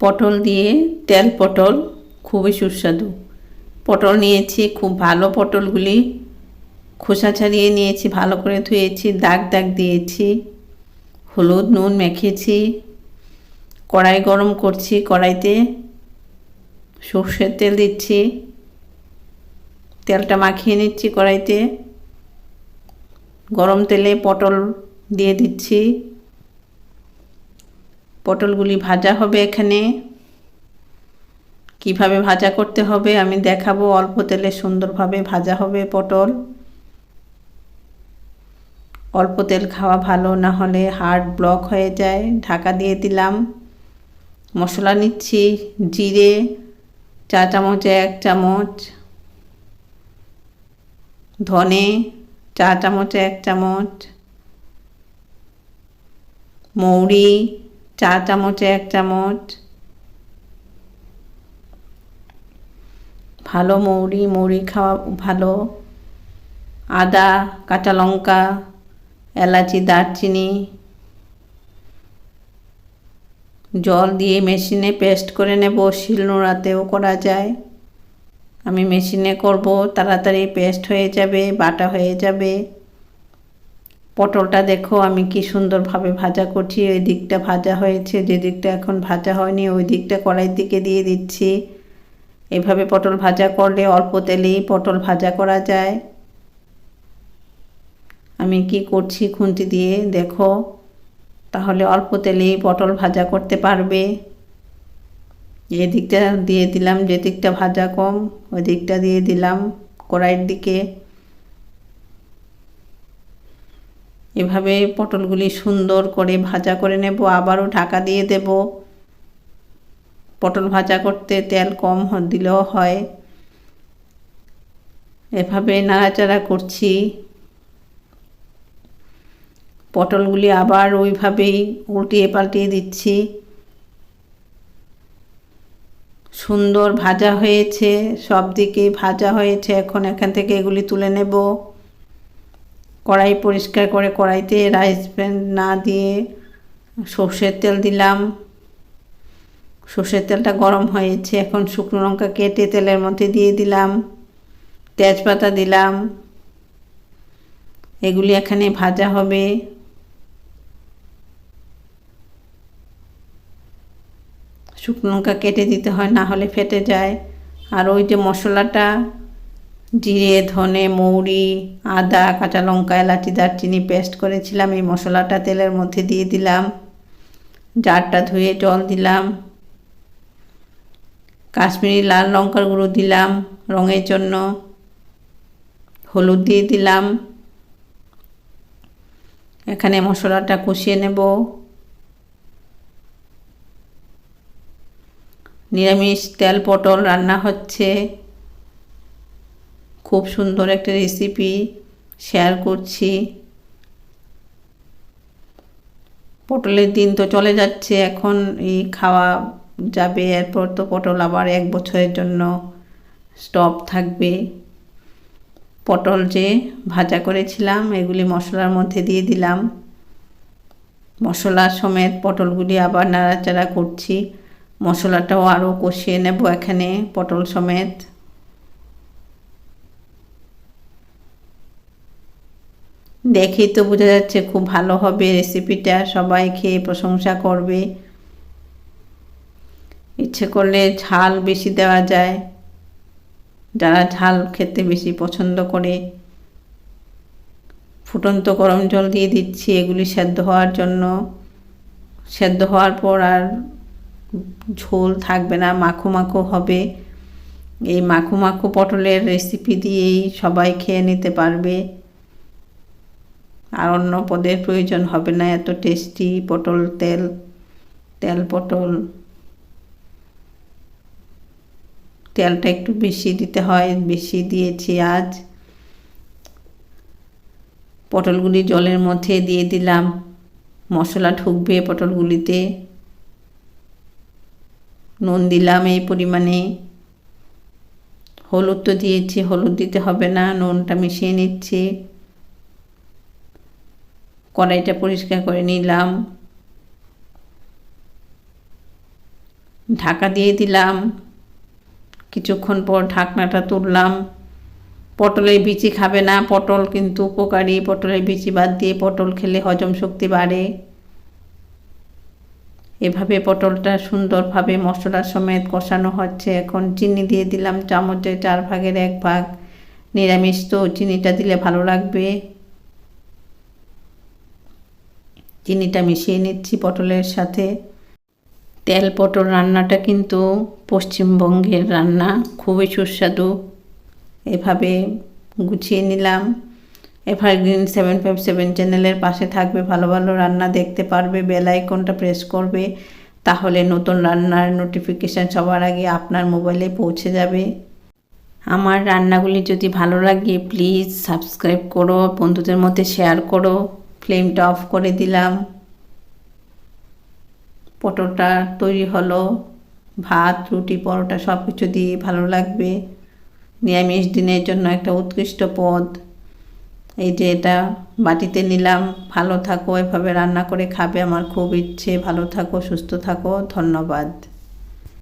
পটল দিয়ে তেল পটল খুবই সুস্বাদু। পটল নিয়েছি, খুব ভালো পটলগুলি। খোসা ছাড়িয়ে নিয়েছি, ভালো করে ধুয়েছি, দাগ দাগ দিয়েছি। হলুদ, নুন মেখেছি। কড়াই গরম করছি, কড়াইতে সর্ষের তেল দিচ্ছি। তেলটা মাখিয়ে নিচ্ছি কড়াইতে। গরম তেলে পটল দিয়ে দিচ্ছি। পটলগুলি ভাজা হবে এখানে। কীভাবে ভাজা করতে হবে আমি দেখাবো। অল্প তেলে সুন্দরভাবে ভাজা হবে পটল। অল্প তেল খাওয়া ভালো, না হলে হার্ট ব্লক হয়ে যায়। ঢাকা দিয়ে দিলাম। মশলা নিচ্ছি, জিরে, চা চামচ, এক চামচ। ধনে, চা চামচ, এক চামচ। মৌরি চা চামচে এক চামচ ভালো মৌরি মৌরি খাওয়া ভালো। আদা, কাঁচা লঙ্কা, এলাচি, দারচিনি। জল দিয়ে মেশিনে পেস্ট করে নেব শিলনোড়াতেও করা যায়। আমি মেশিনে করব, তাড়াতাড়ি পেস্ট হয়ে যাবে, বাটা হয়ে যাবে। পটলটা দেখো, আমি কি সুন্দরভাবে ভাজা করছি। ওই দিকটা ভাজা হয়েছে, যে দিকটা এখন ভাজা হয়নি, ওই দিকটা কড়াইয়ের দিকে দিয়ে দিচ্ছি। এভাবে পটল ভাজা করলে অল্প তেলেই পটল ভাজা করা যায়। আমি কি করছি খুন্তি দিয়ে, দেখো। তাহলে অল্প তেলেই পটল ভাজা করতে পারবে। এই দিকটা দিয়ে দিলাম, যে দিকটা ভাজা কম, ওই দিকটা দিয়ে দিলাম কড়াইয়ের দিকে। এভাবে পটলগুলি সুন্দর করে ভাজা করে নেব, আবারও ঢাকা দিয়ে দেব। পটল ভাজা করতে তেল কম দিলেও হয়। এভাবে নাড়াচাড়া করছি। পটলগুলি আবার ওইভাবেই উল্টিয়ে পাল্টিয়ে দিচ্ছি। সুন্দর ভাজা হয়েছে, সব দিকে ভাজা হয়েছে। এখন এখান থেকে এগুলি তুলে নেব। কড়াই পরিষ্কার করে কড়াইতে রাইস প্যান না দিয়ে সর্ষের তেল দিলাম। সর্ষের তেলটা গরম হয়েছে, এখন শুকনো লঙ্কা কেটে তেলের মধ্যে দিয়ে দিলাম। তেজপাতা দিলাম। এগুলি এখানে ভাজা হবে। শুকনো লঙ্কা কেটে দিতে হয়, না হলে ফেটে যায়। আর ওই যে মশলাটা জিরে, ধনে, মৌরি, আদা, কাঁচা লঙ্কা, এলাচি, দারচিনি পেস্ট করেছিলাম। এই মশলাটা তেলের মধ্যে দিয়ে দিলাম। জারটা ধুয়ে জল দিলাম। কাশ্মীরি লাল লঙ্কার গুঁড়ো দিলাম রঙের জন্য। হলুদ দিয়ে দিলাম। এখানে মশলাটা কষিয়ে নেব। নিরামিষ তেল পটল রান্না হচ্ছে। খুব সুন্দর একটা রেসিপি শেয়ার করছি। পটলের দিন তো চলে যাচ্ছে, এখন এই খাওয়া যাবে, এরপর তো পটল আবার এক বছরের জন্য স্টপ থাকবে। পটল যে ভাজা করেছিলাম, এগুলি মশলার মধ্যে দিয়ে দিলাম। মশলা সমেত পটলগুলি আবার নাড়াচাড়া করছি। মশলাটাও আরও কষিয়ে নেব এখানে পটল সমেত। দেখেই তো বোঝা যাচ্ছে খুব ভালো হবে রেসিপিটা সবাই খেয়ে প্রশংসা করবে। ইচ্ছে করলে ঝাল বেশি দেওয়া যায়, যারা ঝাল খেতে বেশি পছন্দ করে। ফুটন্ত গরম জল দিয়ে দিচ্ছি এগুলি সেদ্ধ হওয়ার জন্য। সেদ্ধ হওয়ার পর আর ঝোল থাকবে না, মাখো মাখো হবে। এই মাখো মাখো পটলের রেসিপি দিয়েই সবাই খেয়ে নিতে পারবে। আর অন্য পদের প্রয়োজন হবে না, এত টেস্টি পটল, তেল তেল পটল। তেলটা একটু বেশি দিতে হয়, বেশি দিয়েছি আজ। পটলগুলি জলের মধ্যে দিয়ে দিলাম। মশলা ঢুকবে পটলগুলিতে। নুন দিলাম এই পরিমাণে। হলুদ তো দিয়েছি, হলুদ দিতে হবে না, নুনটা মিশিয়ে নিচ্ছি। কড়াইটা পরিষ্কার করে নিলাম। ঢাকা দিয়ে দিলাম। কিছুক্ষণ পর ঢাকনাটা তুললাম। পটলের বিচি খাবে না, পটল কিন্তু উপকারী। পটলের বিচি বাদ দিয়ে পটল খেলে হজম শক্তি বাড়ে। এভাবে পটলটা সুন্দরভাবে মশলার সমেত কষানো হচ্ছে। এখন চিনি দিয়ে দিলাম। চামচের চার ভাগের এক ভাগ। নিরামিষ তো চিনিটা দিলে ভালো লাগবে। চিনিটা মিশিয়ে নিচ্ছি পটলের সাথে। তেল পটল রান্নাটা কিন্তু পশ্চিমবঙ্গের রান্না, খুবই সুস্বাদু। এভাবে গুছিয়ে নিলাম। এভারগ্রিন সেভেন ফাইভ সেভেন চ্যানেলের পাশে থাকবে, ভালো ভালো রান্না দেখতে পারবে বেল আইকনটা প্রেস করবে। তাহলে নতুন রান্নার নোটিফিকেশান সবার আগে আপনার মোবাইলে পৌঁছে যাবে। আমার রান্নাগুলি যদি ভালো লাগে প্লিজ সাবস্ক্রাইব করো, বন্ধুদের মধ্যে শেয়ার করো। ফ্লেমটা অফ করে দিলাম। পটলটা তৈরি হলো। ভাত, রুটি, পরোটা সব কিছু দিয়ে ভালো লাগবে। নিরামিষ দিনের জন্য একটা উৎকৃষ্ট পদ। এই যে এটা বাটিতে নিলাম। ভালো থাকো, এভাবে রান্না করে খাবে আমার খুব ইচ্ছে। ভালো থাকো, সুস্থ থাকো। ধন্যবাদ।